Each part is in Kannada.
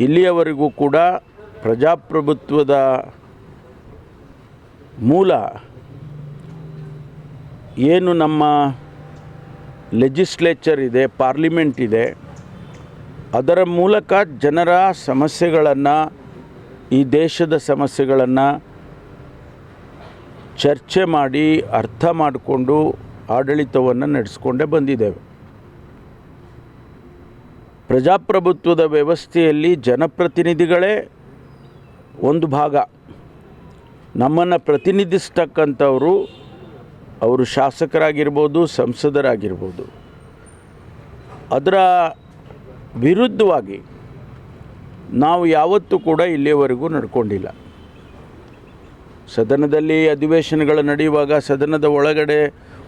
ಇಲ್ಲಿಯವರೆಗೂ ಕೂಡ ಪ್ರಜಾಪ್ರಭುತ್ವದ ಮೂಲ ಏನು ನಮ್ಮ ಲೆಜಿಸ್ಲೇಚರ್ ಇದೆ ಪಾರ್ಲಿಮೆಂಟ್ ಇದೆ, ಅದರ ಮೂಲಕ ಜನರ ಸಮಸ್ಯೆಗಳನ್ನು, ಈ ದೇಶದ ಸಮಸ್ಯೆಗಳನ್ನು ಚರ್ಚೆ ಮಾಡಿ, ಅರ್ಥ ಮಾಡಿಕೊಂಡು ಆಡಳಿತವನ್ನು ನಡೆಸ್ಕೊಂಡೇ ಬಂದಿದ್ದೇವೆ. ಪ್ರಜಾಪ್ರಭುತ್ವದ ವ್ಯವಸ್ಥೆಯಲ್ಲಿ ಜನಪ್ರತಿನಿಧಿಗಳೇ ಒಂದು ಭಾಗ. ನಮ್ಮನ್ನು ಪ್ರತಿನಿಧಿಸ್ತಕ್ಕಂಥವರು ಅವರು ಶಾಸಕರಾಗಿರ್ಬೋದು, ಸಂಸದರಾಗಿರ್ಬೋದು. ಅದರ ವಿರುದ್ಧವಾಗಿ ನಾವು ಯಾವತ್ತೂ ಕೂಡ ಇಲ್ಲಿಯವರೆಗೂ ನಡ್ಕೊಂಡಿಲ್ಲ. ಸದನದಲ್ಲಿ ಅಧಿವೇಶನಗಳು ನಡೆಯುವಾಗ ಸದನದ ಒಳಗಡೆ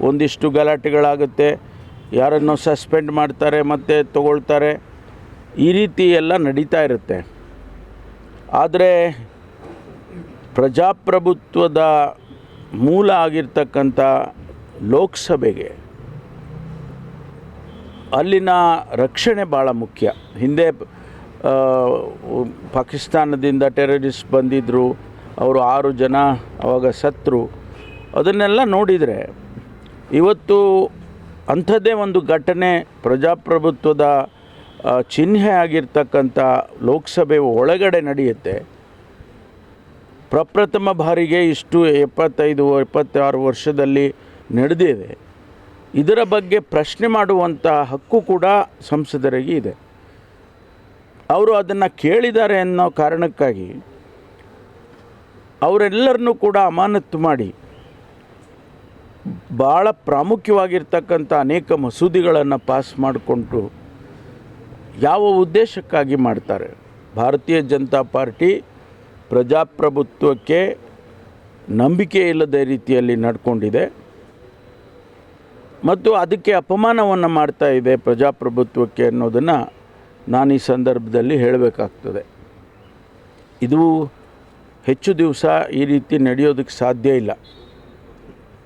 ಒಂದಿಷ್ಟು ಗಲಾಟೆಗಳಾಗುತ್ತೆ. ಯಾರನ್ನೋ ಸಸ್ಪೆಂಡ್ ಮಾಡ್ತಾರೆ, ಮತ್ತೆ ತಗೊಳ್ತಾರೆ. ಈ ರೀತಿ ಎಲ್ಲ ನಡೀತಾ ಇರುತ್ತೆ. ಆದರೆ ಪ್ರಜಾಪ್ರಭುತ್ವದ ಮೂಲ ಆಗಿರ್ತಕ್ಕಂಥ ಲೋಕಸಭೆಗೆ ಅಲ್ಲಿನ ರಕ್ಷಣೆ ಭಾಳ ಮುಖ್ಯ. ಹಿಂದೆ ಪಾಕಿಸ್ತಾನದಿಂದ ಟೆರರಿಸ್ಟ್ ಬಂದಿದ್ದರು ಅವರು ಆರು ಜನ ಅವಾಗ ಸತ್ರು. ಅದನ್ನೆಲ್ಲ ನೋಡಿದರೆ ಇವತ್ತು ಅಂಥದ್ದೇ ಒಂದು ಘಟನೆ ಪ್ರಜಾಪ್ರಭುತ್ವದ ಚಿಹ್ನೆ ಆಗಿರ್ತಕ್ಕಂಥ ಲೋಕಸಭೆ ಒಳಗಡೆ ನಡೆಯುತ್ತೆ. ಪ್ರಪ್ರಥಮ ಬಾರಿಗೆ ಇಷ್ಟು ಎಪ್ಪತ್ತೈದು, ಎಪ್ಪತ್ತಾರು ವರ್ಷದಲ್ಲಿ ನಡೆದಿದೆ. ಇದರ ಬಗ್ಗೆ ಪ್ರಶ್ನೆ ಮಾಡುವಂಥ ಹಕ್ಕು ಕೂಡ ಸಂಸದರಿಗೆ ಇದೆ. ಅವರು ಅದನ್ನು ಕೇಳಿದ್ದಾರೆ ಅನ್ನೋ ಕಾರಣಕ್ಕಾಗಿ ಅವರೆಲ್ಲರನ್ನೂ ಕೂಡ ಅಮಾನತ್ತು ಮಾಡಿ ಭಾಳ ಪ್ರಾಮುಖ್ಯವಾಗಿರ್ತಕ್ಕಂಥ ಅನೇಕ ಮಸೂದೆಗಳನ್ನು ಪಾಸ್ ಮಾಡಿಕೊಂಡು ಯಾವ ಉದ್ದೇಶಕ್ಕಾಗಿ ಮಾಡ್ತಾರೆ? ಭಾರತೀಯ ಜನತಾ ಪಾರ್ಟಿ ಪ್ರಜಾಪ್ರಭುತ್ವಕ್ಕೆ ನಂಬಿಕೆ ಇಲ್ಲದ ರೀತಿಯಲ್ಲಿ ನಡ್ಕೊಂಡಿದೆ. ಮತ್ತು ಅದಕ್ಕೆ ಅಪಮಾನವನ್ನು ಮಾಡ್ತಾ ಇದೆ ಪ್ರಜಾಪ್ರಭುತ್ವಕ್ಕೆ ಅನ್ನೋದನ್ನು ನಾನು ಈ ಸಂದರ್ಭದಲ್ಲಿ ಹೇಳಬೇಕಾಗ್ತದೆ. ಇದು ಹೆಚ್ಚು ದಿವಸ ಈ ರೀತಿ ನಡೆಯೋದಕ್ಕೆ ಸಾಧ್ಯ ಇಲ್ಲ.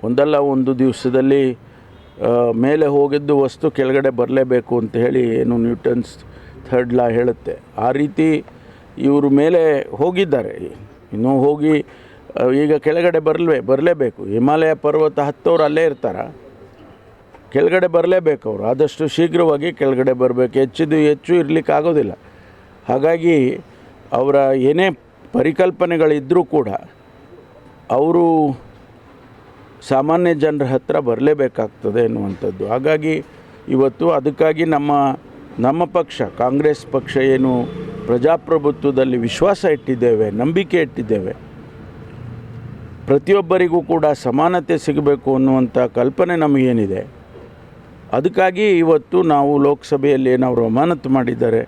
ಒಂದಲ್ಲ ಒಂದು ದಿವಸದಲ್ಲಿ ಮೇಲೆ ಹೋಗಿದ್ದು ವಸ್ತು ಕೆಳಗಡೆ ಬರಲೇಬೇಕು ಅಂತ ಹೇಳಿ ಏನು ನ್ಯೂಟನ್ಸ್ ಥರ್ಡ್ ಲಾ ಹೇಳುತ್ತೆ. ಆ ರೀತಿ ಇವರು ಮೇಲೆ ಹೋಗಿದ್ದಾರೆ. ಇನ್ನೂ ಹೋಗಿ ಈಗ ಕೆಳಗಡೆ ಬರಲೇ ಬರಲೇಬೇಕು. ಹಿಮಾಲಯ ಪರ್ವತ ಹತ್ತೋರು ಅಲ್ಲೇ ಇರ್ತಾರ? ಕೆಳಗಡೆ ಬರಲೇಬೇಕು ಅವರು. ಆದಷ್ಟು ಶೀಘ್ರವಾಗಿ ಕೆಳಗಡೆ ಬರಬೇಕು. ಹೆಚ್ಚಿದ್ದು ಹೆಚ್ಚು ಇರಲಿಕ್ಕೆ ಆಗೋದಿಲ್ಲ. ಹಾಗಾಗಿ ಅವರ ಏನೇ ಪರಿಕಲ್ಪನೆಗಳಿದ್ದರೂ ಕೂಡ, ಅವರು ಸಾಮಾನ್ಯ ಜನರ ಹತ್ರ ಬರಲೇಬೇಕಾಗ್ತದೆ ಎನ್ನುವಂಥದ್ದು. ಹಾಗಾಗಿ ಇವತ್ತು ಅದಕ್ಕಾಗಿ ನಮ್ಮ ನಮ್ಮ ಪಕ್ಷ, ಕಾಂಗ್ರೆಸ್ ಪಕ್ಷ ಏನು ಪ್ರಜಾಪ್ರಭುತ್ವದಲ್ಲಿ ವಿಶ್ವಾಸ ಇಟ್ಟಿದ್ದೇವೆ, ನಂಬಿಕೆ ಇಟ್ಟಿದ್ದೇವೆ, ಪ್ರತಿಯೊಬ್ಬರಿಗೂ ಕೂಡ ಸಮಾನತೆ ಸಿಗಬೇಕು ಅನ್ನುವಂಥ ಕಲ್ಪನೆ ನಮಗೇನಿದೆ. ಅದಕ್ಕಾಗಿ ಇವತ್ತು ನಾವು ಲೋಕಸಭೆಯಲ್ಲಿ ಏನವರು ಅಮಾನತು ಮಾಡಿದ್ದಾರೆ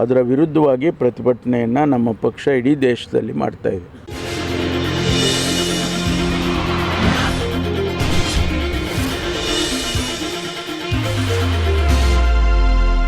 ಅದರ ವಿರುದ್ಧವಾಗಿ ಪ್ರತಿಭಟನೆಯನ್ನು ನಮ್ಮ ಪಕ್ಷ ಇಡೀ ದೇಶದಲ್ಲಿ ಮಾಡ್ತಾಯಿದೆ